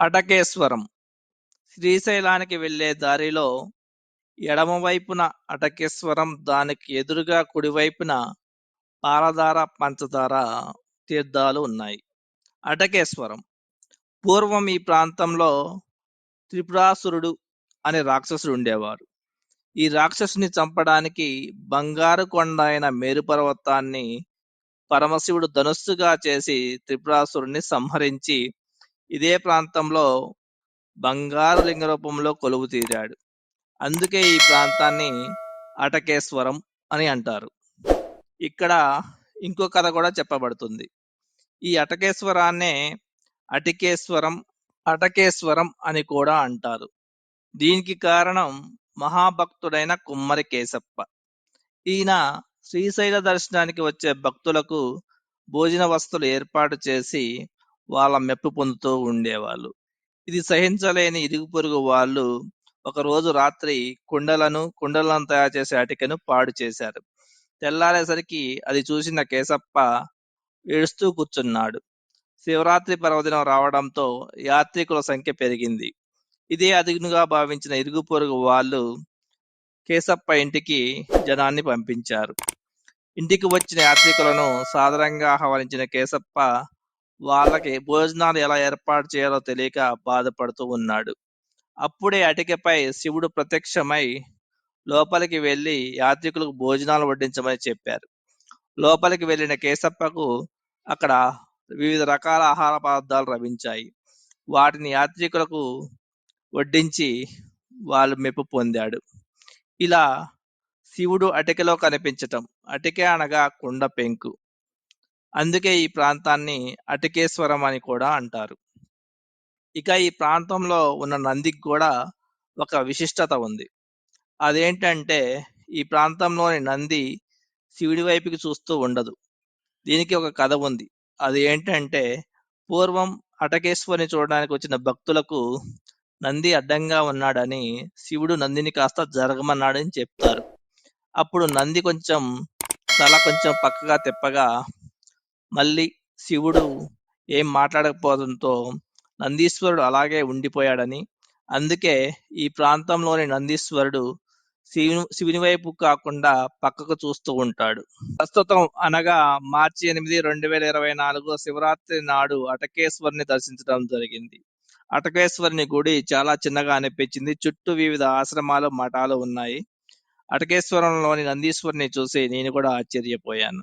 అటకేశ్వరం. శ్రీశైలానికి వెళ్ళే దారిలో ఎడమవైపున అటకేశ్వరం దానికి ఎదురుగా కుడివైపున పాలధార పంచదార తీర్థాలు ఉన్నాయి. అటకేశ్వరం. పూర్వం ఈ ప్రాంతంలో త్రిపురాసురుడు అనే రాక్షసుడు ఉండేవారు. ఈ రాక్షసుని చంపడానికి బంగారు కొండ అయిన మేరు పర్వతాన్ని పరమశివుడు ధనుస్సుగా చేసి త్రిపురాసురుణ్ణి సంహరించి ఇదే ప్రాంతంలో బంగారు లింగ రూపంలో కొలువు తీరాడు. అందుకే ఈ ప్రాంతాన్ని అటకేశ్వరం అని అంటారు. ఇక్కడ ఇంకో కథ కూడా చెప్పబడుతుంది. ఈ అటకేశ్వరాన్నే అటికేశ్వరం అటకేశ్వరం అని కూడా అంటారు. దీనికి కారణం మహాభక్తుడైన కుమ్మరి కేశప్ప. ఈయన శ్రీశైల దర్శనానికి వచ్చే భక్తులకు భోజన వస్తువులు ఏర్పాటు చేసి వాళ్ళ మెప్పు పొందుతూ ఉండేవాళ్ళు. ఇది సహించలేని ఇరుగు పొరుగు వాళ్ళు ఒక రోజు రాత్రి కుండలను కుండలను తయారు చేసే అటికను పాడు చేశారు. తెల్లారేసరికి అది చూసిన కేశప్ప ఏడుస్తూ కూర్చున్నాడు. శివరాత్రి పర్వదినం రావడంతో యాత్రికుల సంఖ్య పెరిగింది. ఇదే అదునుగా భావించిన ఇరుగు పొరుగు వాళ్ళు కేశప్ప ఇంటికి జనాన్ని పంపించారు. ఇంటికి వచ్చిన యాత్రికులను సాధారణంగా ఆహ్వానించిన కేశప్ప వాళ్ళకి భోజనాలు ఎలా ఏర్పాటు చేయాలో తెలియక బాధపడుతూ ఉన్నాడు. అప్పుడే అటికపై శివుడు ప్రత్యక్షమై లోపలికి వెళ్ళి యాత్రికులకు భోజనాలు వడ్డించమని చెప్పారు. లోపలికి వెళ్ళిన కేశప్పకు అక్కడ వివిధ రకాల ఆహార పదార్థాలు లభించాయి. వాటిని యాత్రికులకు వడ్డించి వాళ్ళు మెప్పు పొందాడు. ఇలా శివుడు అటికలో కనిపించటం అటిక అనగా కుండ పెంకు. అందుకే ఈ ప్రాంతాన్ని అటికేశ్వరం అని కూడా అంటారు. ఇక ఈ ప్రాంతంలో ఉన్న నందికి కూడా ఒక విశిష్టత ఉంది. అదేంటంటే ఈ ప్రాంతంలోని నంది శివుడి వైపుకి చూస్తూ ఉండదు. దీనికి ఒక కథ ఉంది. అది ఏంటంటే పూర్వం అటకేశ్వరిని చూడడానికి వచ్చిన భక్తులకు నంది అడ్డంగా ఉన్నాడని శివుడు నందిని కాస్త జరగమన్నాడని చెప్తారు. అప్పుడు నంది కొంచెం తల కొంచెం పక్కగా తిప్పగా మళ్ళీ శివుడు ఏం మాట్లాడకపోవడంతో నందీశ్వరుడు అలాగే ఉండిపోయాడని. అందుకే ఈ ప్రాంతంలోని నందీశ్వరుడు శివుని శివుని వైపు కాకుండా పక్కకు చూస్తూ ఉంటాడు. ప్రస్తుతం అనగా మార్చి ఎనిమిది రెండు వేల ఇరవై నాలుగు శివరాత్రి నాడు అటకేశ్వరిని దర్శించడం జరిగింది. అటకేశ్వరిని గుడి చాలా చిన్నగా అనిపించింది. చుట్టూ వివిధ ఆశ్రమాలు మఠాలు ఉన్నాయి. అటకేశ్వరంలోని నందీశ్వరుని చూసి నేను కూడా ఆశ్చర్యపోయాను.